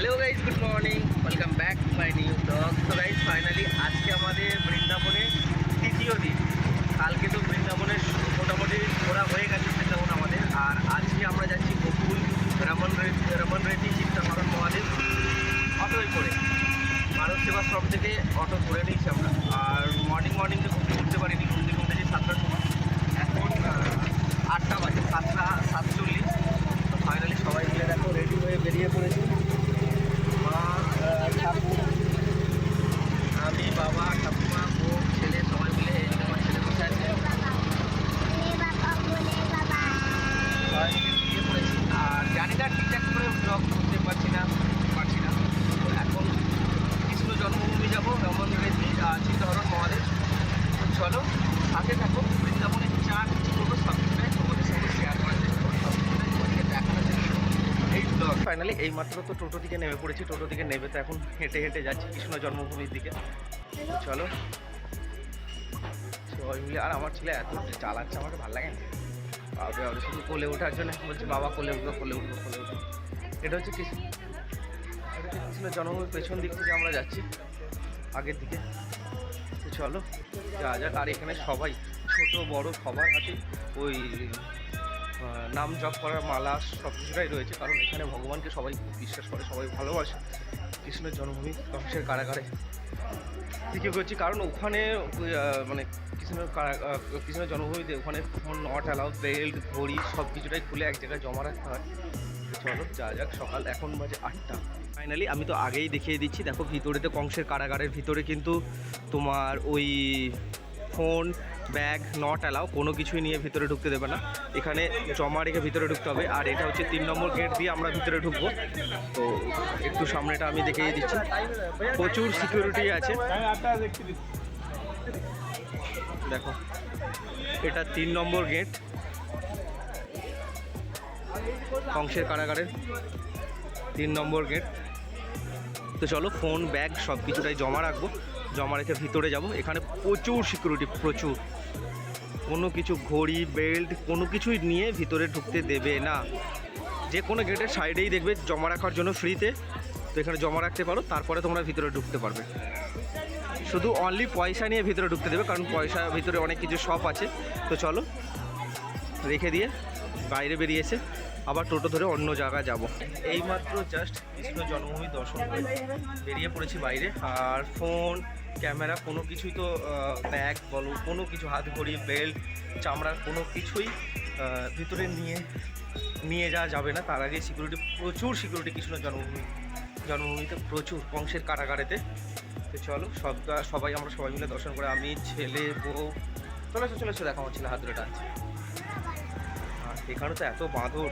Hello guys good morning welcome back to my new blog তো guys finally আজকে আমাদের বৃন্দাবনে তৃতীয় দিন। কালকে তো বৃন্দাবনের মোটামুটি ঘোরা হয়ে গেছে বৃন্দাবন আমাদের। আর আজকে আমরা যাচ্ছি বকুল রমন রমন রেডি চিত্তাকরণ মহাদেব অটোয় করে। ভারত সেবাশ্রম থেকে অটো ধরে নিয়েছি আমরা। আর মর্নিং মর্নিংয়ে ঘুরতে উঠতে পারিনি ঘুরতে ঘুরতে যে সাতটার সময় এখন আহ, আটটা বাজে সাতটা সাতচল্লিশ তো ফাইনালি সবাই মিলে দেখো রেডি হয়ে বেরিয়ে পড়েছি মা আহ, ঠাকুর আমি বাবা ঠাকুমা বউ ছেলে সবাই মিলে এই যে আমার ছেলে বসে আছে সবাই মিলে বেরিয়ে পড়েছি আর জানিটা ঠিকঠাক করে ব্লগ করতে পারছি না পারছি না তো এখন কৃষ্ণ জন্মভূমি যাব রমন রেডি চিত্তহরণ মহাদেব তো চলো সাথে থাকো বৃন্দাবনের চা কিছু করব সবটাই তোমাদের সঙ্গে শেয়ার করার চেষ্টা করব সবটাই তোমাদেরকে দেখানোর চেষ্টা করব এই ব্লগ ফাইনালি এই মাত্র তো টোটো থেকে নেমে পড়েছি টোটো থেকে নেমে তো এখন হেঁটে হেঁটে যাচ্ছি কৃষ্ণ জন্মভূমির দিকে। চলো। সবাই মিলে আর আমার ছেলে এত চালাচ্ছে আমাকে ভালো লাগে না। বাবা শুধু কোলে ওঠার জন্য বলছে বাবা কোলে উঠবো কোলে উঠবো কোলে উঠবো। এটা হচ্ছে কৃষ্ণ কৃষ্ণ জন্মভূমির পেছন দিক থেকে আমরা যাচ্ছি আগের দিকে। চলো যা যাক আর এখানে সবাই ছোট বড় সবার হাতে ওই নাম জপ করার মালা সব কিছুটাই রয়েছে। কারণ এখানে ভগবানকে সবাই বিশ্বাস করে, সবাই ভালোবাসে। কৃষ্ণের জন্মভূমি কংসের কারাগারে। দিকে করছি কারণ ওখানে মানে কৃষ্ণের কৃষ্ণের জন্মভূমিতে ওখানে ফোন নট অ্যালাউ বেল্ট ঘড়ি সব কিছুটাই খুলে এক জায়গায় জমা রাখতে হয়। চলো যা যাক সকাল, এখন বাজে আটটা। ফাইনালি আমি তো আগেই দেখিয়ে দিচ্ছি, দেখো ভিতরেতে কংসের কারাগারের ভিতরে কিন্তু তোমার ওই ফোন ব্যাগ নট অ্যালাও কোনো কিছুই নিয়ে ভিতরে ঢুকতে দেবে না। এখানে জমা রেখে ভিতরে ঢুকতে হবে, আর এটা হচ্ছে তিন নম্বর গেট দিয়ে আমরা ভিতরে ঢুকবো। তো একটু সামনেটা আমি দেখিয়ে দিচ্ছি। প্রচুর সিকিউরিটি আছে। দেখো, এটা তিন নম্বর গেট কংসের কারাগারের তিন নম্বর গেট তো চলো ফোন ব্যাগ সব কিছুটাই জমা রাখব। জমা রেখে ভিতরে যাব। এখানে প্রচুর সিকিউরিটি প্রচুর। কোনো কিছু ঘড়ি বেল্ট কোনো কিছুই নিয়ে ভিতরে ঢুকতে দেবে না। যে কোনো গেটের সাইডেই দেখবে জমা রাখার জন্য ফ্রিতে তো এখানে জমা রাখতে পারো, তারপরে তোমরা ভিতরে ঢুকতে পারবে। শুধু অনলি পয়সা নিয়ে ভিতরে ঢুকতে দেবে, কারণ পয়সা ভিতরে অনেক কিছু শপ আছে। তো চলো, রেখে দিয়ে বাইরে বেরিয়েছে আবার টোটো ধরে অন্য জায়গায় যাব। এইমাত্র জাস্ট কৃষ্ণ জন্মভূমি দর্শন করে বেরিয়ে পড়েছি বাইরে। আর ফোন ক্যামেরা কোনো কিছুই তো ব্যাগ বলো, কোনো কিছু, হাত ঘড়ি বেল্ট চামড়ার কোনো কিছুই ভিতরে নিয়ে নিয়ে যাওয়া যাবে না। তার আগে সিকিউরিটি প্রচুর সিকিউরিটি কৃষ্ণ জন্মভূমি, জন্মভূমিতে প্রচুর কংসের কারাগারেতে। তো চলো সব সবাই আমরা সবাই মিলে দর্শন করে আমি, ছেলে, বউ, চলে চলে দেখো আমার ছেলে, হাত ধরে টানছে। আর এখানে তো এত বাঁদর।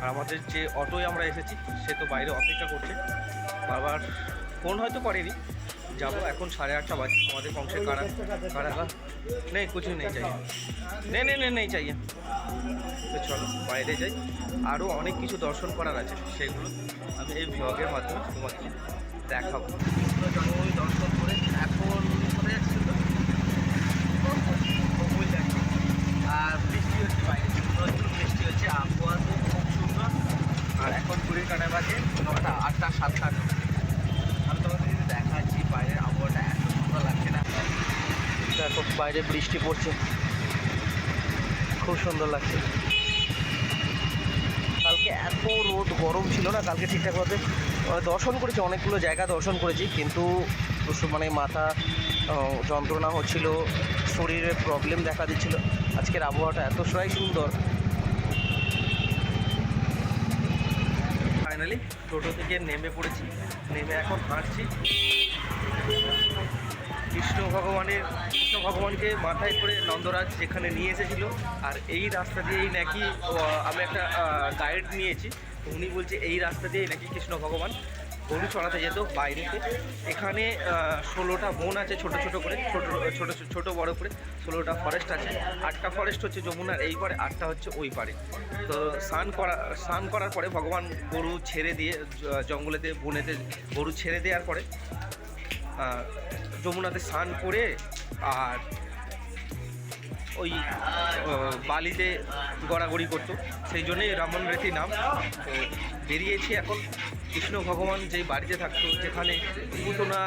আর আমাদের যে অটোয় আমরা এসেছি, সে তো বাইরে অপেক্ষা করছে। বারবার ফোন হয়তো করেনি। যাব এখন সাড়ে আটটা বাজে। আমাদের কংসের কারা কারাগার নেই, কিছু নেই চাই নেই নেই নেই নেই চাই তো চলো, বাইরে যাই। আরও অনেক কিছু দর্শন করার আছে, সেগুলো আমি এই ব্লগের মাধ্যমে তোমাকে দেখাবো কৃষ্ণ জন্মভূমি দর্শন করে এখন কোথায় যাচ্ছি তো বকুল যাচ্ছি আর বৃষ্টি হচ্ছে বাইরে প্রচুর বৃষ্টি হচ্ছে আবহাওয়া তো খুব সুন্দর আর এখন ঘুরে কাটা বাজে নটা আটটা সাতটা আমি তোমাদের যদি দেখাচ্ছি বাইরের আবহাওয়াটা এত সুন্দর লাগছে না দেখো বাইরে বৃষ্টি পড়ছে। খুব সুন্দর লাগছে। কালকে এত রোদ, গরম ছিল না, কালকে ঠিকঠাকভাবে দর্শন করেছি, অনেকগুলো জায়গা দর্শন করেছি, কিন্তু মানে মাথা যন্ত্রণা হচ্ছিল, শরীরে প্রবলেম দেখা দিচ্ছিল। আজকের আবহাওয়াটা এতটাই সুন্দর। ফাইনালি টোটো থেকে নেমে পড়েছি, নেমে এখন হাঁটছি। কৃষ্ণ ভগবানের কৃষ্ণ ভগবানকে মাথায় করে নন্দরাজ যেখানে নিয়ে এসেছিল, আর এই রাস্তা দিয়েই নাকি আমি একটা গাইড নিয়েছি। উনি বলছে, এই রাস্তা দিয়েই নাকি কৃষ্ণ ভগবান গরু চড়াতে যেত বাইরেতে এখানে ষোলোটা বন আছে ছোট ছোট করে, ছোট ছোট ছোট বড় করে, ষোলোটা ফরেস্ট আছে। আটটা ফরেস্ট হচ্ছে যমুনার এই পারে, আটটা হচ্ছে ওই পারে। তো স্নান করা, স্নান করার পরে ভগবান গরু ছেড়ে দিয়ে জঙ্গলেতে, বনেতে গরু ছেড়ে দেওয়ার পরে যমুনাতে স্নান করে আর ওই বালিতে গড়াগড়ি করতো। সেই জন্যই রামন রেতি নাম। তো বেরিয়েছি এখন। কৃষ্ণ ভগবান যেই বাড়িতে থাকতো, যেখানে পুতনা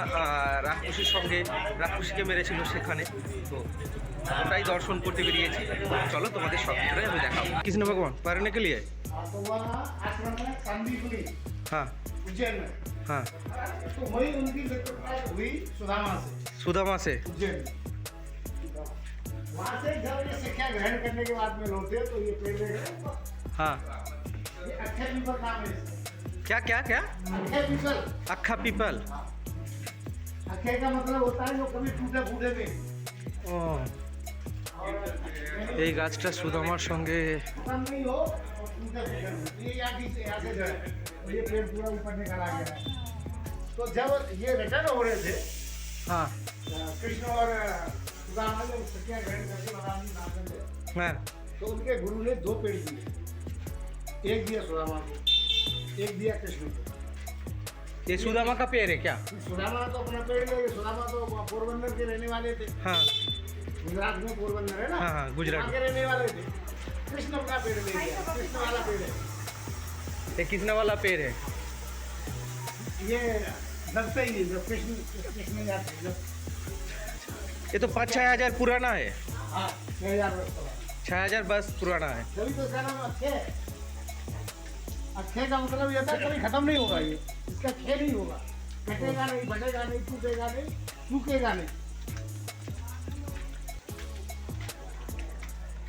রাক্ষসীর সঙ্গে রাক্ষসীকে মেরেছিল সেখানে। তো ওটাই দর্শন করতে বেরিয়েছি। চলো তোমাদের সব আমি দেখাবো। কৃষ্ণ ভগবান পারনে কে লিয়ে? हाँ, तो वहाँ आश्रम में कांदीपुरी হ্যাঁ उज्जैन में হ্যাঁ तो वही उनकी मित्रता हुई सुदामा से সুদামা সে उज्जैन में वहाँ से जब ये शिक्षा ग्रहण करने के बाद में लौटे तो ये पेड़ देखे हाँ ये अक्षय पीपल नाम है इसका। क्या क्या क्या अक्षय पीपल अक्खा पीपल अक्षय का मतलब होता है जो कभी टूटे फूटे नहीं ও और এই গাছটা সুদামার সঙ্গে तो ये पेड़ पूरा ऊपर निकल आ गया। तो जब ये रिटर्न हो रहे थे हाँ। कृष्ण और सुदामा जब हाँ। तो उनके गुरु ने दो पेड़ दिए। एक दिया सुदामा को एक दिया कृष्ण को। ये सुदामा का पेड़ है क्या? सुदामा तो अपना पेड़ ले सुदामा तो पोरबंदर के रहने वाले थे। हाँ। गुजरात में पोरबंदर है ना? हाँ, हाँ गुजरात के रहने वाले थे। कृष्ण का पेड़ ले कृष्ण वाला पेड़ है। ये किसने वाला पेड़ है? ये ही कृष्ण ये तो पाँच छः हज़ार पुराना है। हाँ छः हज़ार बस पुराना है। तो है अक्षय। का मतलब ये था कभी खत्म नहीं होगा ये। इसका खेल नहीं होगा। कटेगा नहीं बढ़ेगा नहीं टूटेगा नहीं सूखेगा नहीं।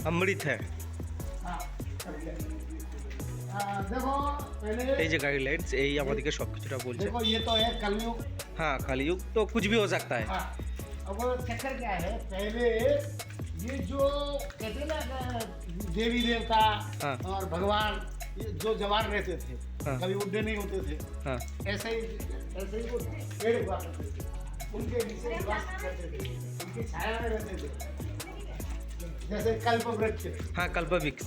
अमृत है। हाँ। ये जो गाइडलाइंस यही हमारे के सब कुछ बोल देखो ये तो है कलयुग। हाँ कलयुग तो कुछ भी हो सकता है। हाँ, ये जो कहते ना देवी देवता हाँ। और भगवान जो जवान रहते थे हाँ। कभी उड्डे नहीं होते थे। हाँ। ही ऐसे ही वो पेड़ हुआ करते थे। उनके नीचे निवास करते थे। उनके छाया में रहते थे। जैसे कल्प वृक्ष हाँ कल्प वृक्ष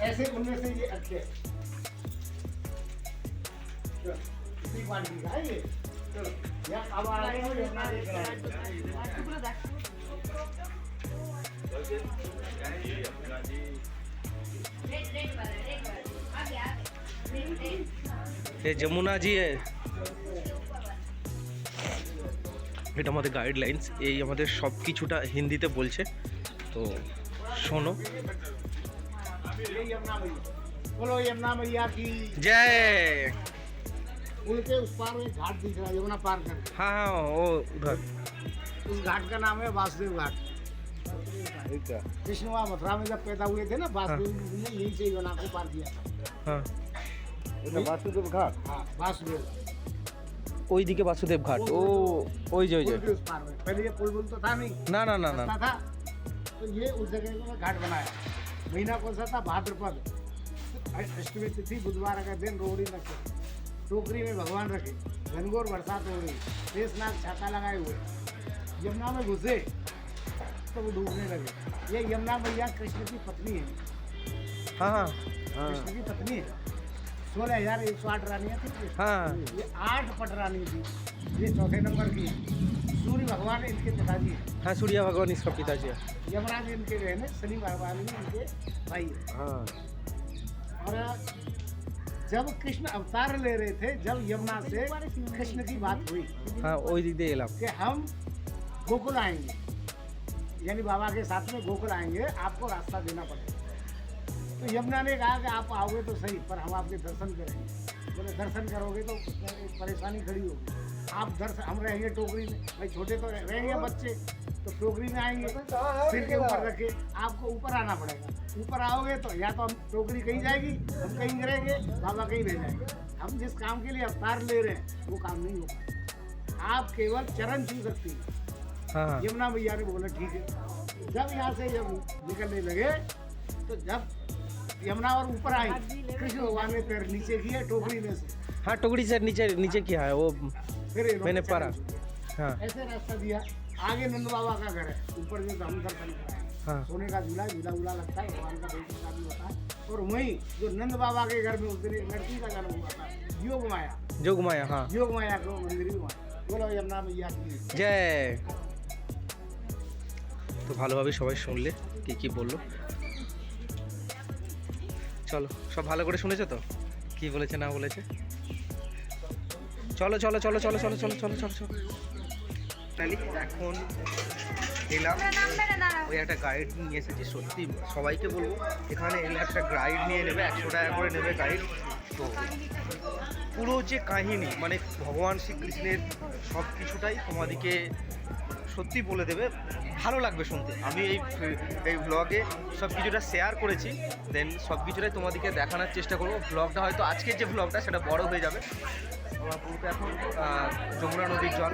ऐसे उनमें से ये अटके। ये चलो यहाँ अब आ रहे हो यमुना देख रहे हैं এ যমুনাজি এ এটা আমাদের গাইডলাইন্স এই আমাদের সব কিছুটা হিন্দিতে বলছে তো শোনো ये पुल के उस पार में घाट दिख रहा है यमुना पार कर हाँ हाँ वो उधर उस घाट का नाम है वासुदेव घाट कृष्ण वहाँ मथुरा में जब पैदा हुए थे ना वासुदेव जी ने यहीं से यमुना को पार किया था हाँ वासुदेव घाट हाँ वासुदेव ওইদিকে বাসুদেব ঘাট ও ওই যে ওই যে पुल के उस पार में पहले ये पुल बुल तो था नहीं না না না না रास्ता था तो ये उस जगह में घाट बनाया महीना कौन सा था भाद्रपद अष्टमी तिथि बुधवार का दिन रोहड़ी रखे टोकरी में भगवान रखे घनघोर बरसात हो रही शेषनाग छाता लगाए हुए। यमुना में घुसे तो वो डूबने लगे। ये यमुना मैया कृष्ण की पत्नी है। हाँ हाँ। कृष्ण की पत्नी है। सोलह हज़ार एक सौ आठ रानियाँ थी हाँ। ये आठ पट रानी थी। ये चौथे नंबर की सूर्य भगवान इनके पिताजी। हैं हाँ सूर्य भगवान इसका पिताजी है। यमराज इनके रहने शनि भगवान इनके भाई हैं। हाँ। और जब कृष्ण अवतार ले रहे थे जब यमुना से कृष्ण की बात हुई हाँ कि हम गोकुल आएँगे। यानी बाबा के साथ में गोकुल आएँगे आपको रास्ता देना पड़ेगा। तो यमुना ने कहा कि आप आओगे तो सही पर हम आपके दर्शन करेंगे। बोले दर्शन करोगे तो परेशानी खड़ी होगी। आप दर्शन हम रहेंगे टोकरी में। भाई छोटे तो रहेंगे बच्चे तो टोकरी में आएँगे। सिर के ऊपर रखे। आपको ऊपर आना पड़ेगा। ऊपर आओगे तो या तो हम टोकरी कहीं जाएगी हम कहीं गिरेंगे बाबा कहीं रह जाएँगे। हम जिस काम के लिए अवतार ले रहे हैं वो काम नहीं होगा। आप केवल चरण छू सकती हैं। हाँ। हाँ यमुना भैया ने बोला ठीक है। जब यहाँ से जब निकलने लगे तो जब यमुना और ऊपर आई कृष्ण भगवान ने पैर नीचे किए टोकरी में से। हाँ टोकरी से नीचे नीचे किया है वो फिर मैंने चरण पढ़ा। छू लिया। हाँ ऐसे रास्ता दिया आगे नंद बाबा का घर है ऊपर जो हम दर्शन कराए हाँ सोने का झूला झूला झूला लगता है भगवान का बेटी का भी होता है और वहीं जो नंद बाबा के घर में उस दिन एक लड़की का जन्म हुआ था योग माया जोग माया हाँ योग माया को मंदिर भी वहाँ बोलो यमुना मैया की জয় তো ভালোভাবে সবাই শুনলে কি কি বললো চলো সব ভালো করে শুনেছো তো কি বলেছে না বলেছে চলো চলো চলো চলো চলো চলো চলো চলো চলো। তাহলে এখন এলাম। ওই একটা গাইড নিয়ে এসেছি সত্যি সবাইকে বলব এখানে এলে একটা গাইড নিয়ে নেবে একশো টাকা করে নেবে গাইড তো পুরো যে কাহিনী মানে ভগবান শ্রীকৃষ্ণের সব কিছুটাই তোমাদেরকে সত্যি বলে দেবে ভালো লাগবে শুনতে। আমি এই এই ব্লগে সব কিছুটা শেয়ার করেছি দেন সব কিছুটাই তোমাদেরকে দেখানোর চেষ্টা করব। ব্লগটা হয়তো আজকের যে ব্লগটা সেটা বড় হয়ে যাবে। আমার এখন যমুনা নদীর জল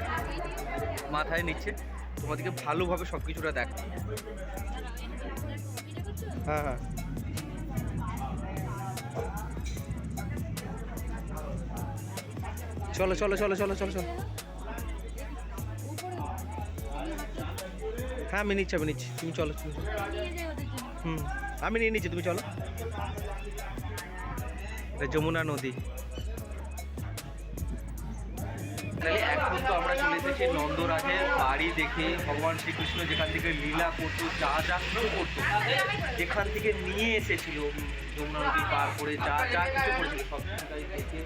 মাথায় নিচ্ছে। তোমাদেরকে ভালোভাবে সব কিছুটা দেখ হ্যাঁ হ্যাঁ। চলো চলো চলো চলো চলো চলো। হ্যাঁ আমি নিচ্ছি আমি নিচ্ছি। তুমি চলো তুমি হুম। আমি নিয়ে নিচ্ছি তুমি চলো। এটা যমুনা নদী। তাহলে এখন তো আমরা চলে এসেছি নন্দরাজের বাড়ি দেখে ভগবান শ্রীকৃষ্ণ যেখান থেকে লীলা করতো, যা যা করতো, যেখান থেকে নিয়ে এসেছিল, যমুনা নদী পার করে যা যা কিছু করেছিল, সব দেখে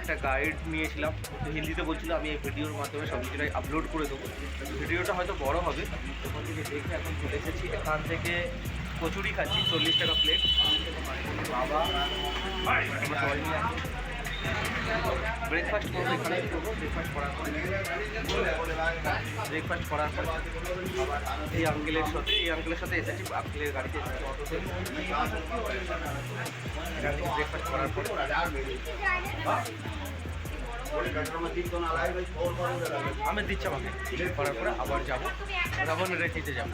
একটা গাইড নিয়েছিলাম। হিন্দিতে বলছিল, আমি এই ভিডিওর মাধ্যমে সব কিছুটাই আপলোড করে দেবো। ভিডিওটা হয়তো বড় হবে। ওখান থেকে দেখে এখন চলে এসেছি। এখান থেকে কচুরি খাচ্ছি, চল্লিশ টাকা প্লেট বাবা, আমরা সবাই আছি ব্রেকফাস্ট করব এখানে করব ব্রেকফাস্ট করার পরে। ব্রেকফাস্ট করার পরে এই আঙ্কেলের সাথে এই আঙ্কেলের সাথে এসেছি আঙ্কেলের গাড়িতে এসেছি অটোতে ব্রেকফাস্ট করার পরে আমি দিচ্ছি আমাকে। করার পরে আবার যাব। রামন রেতিতে যাব।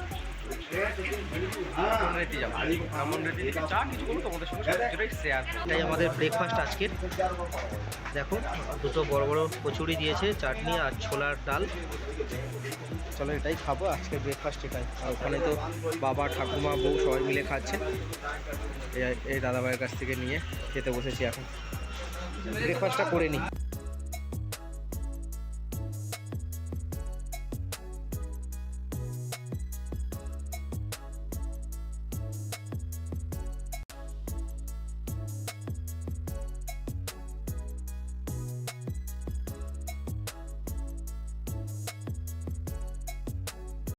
এটাই আমাদের ব্রেকফাস্ট আজকের। দেখো, দুটো বড় বড় কচুরি দিয়েছে, চাটনি আর ছোলার ডাল। চলো এটাই খাব আজকে ব্রেকফাস্ট এটাই। আর ওখানে তো বাবা, ঠাকুমা, বউ সবাই মিলে খাচ্ছে। এই দাদাভাইয়ের কাছ থেকে নিয়ে খেতে বসেছি এখন। ব্রেকফাস্টটা করে নিই